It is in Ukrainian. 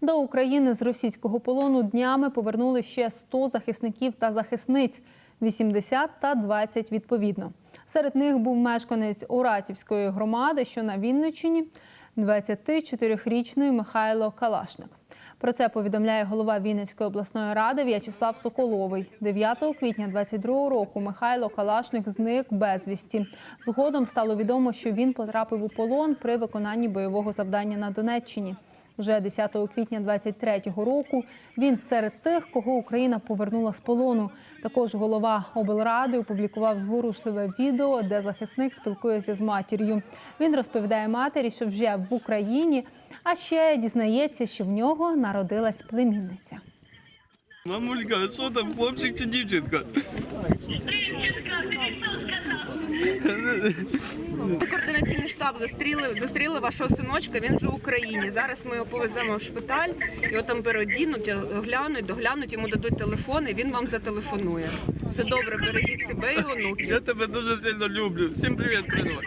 До України з російського полону днями повернули ще 100 захисників та захисниць, 80 та 20 відповідно. Серед них був мешканець Оратівської громади, що на Вінниччині, 24-річний Михайло Калашник. Про це повідомляє голова Вінницької обласної ради В'ячеслав Соколовий. 9 квітня 22 року Михайло Калашник зник безвісті. Згодом стало відомо, що він потрапив у полон при виконанні бойового завдання на Донеччині. Вже 10 квітня 23-го року він серед тих, кого Україна повернула з полону. Також голова облради опублікував зворушливе відео, де захисник спілкується з матір'ю. Він розповідає матері, що вже в Україні, а ще дізнається, що в нього народилась племінниця. Мамулька, що там, хлопчик чи дівчинка? Координаційний штаб зустріли, зустріли вашого синочка. Він вже в Україні. Зараз ми його повеземо в шпиталь, його там переодінуть, оглянуть, доглянуть, йому дадуть телефон, і він вам зателефонує. Все добре, бережіть себе і онуків. Я тебе дуже сильно люблю. Всім привіт, передавай.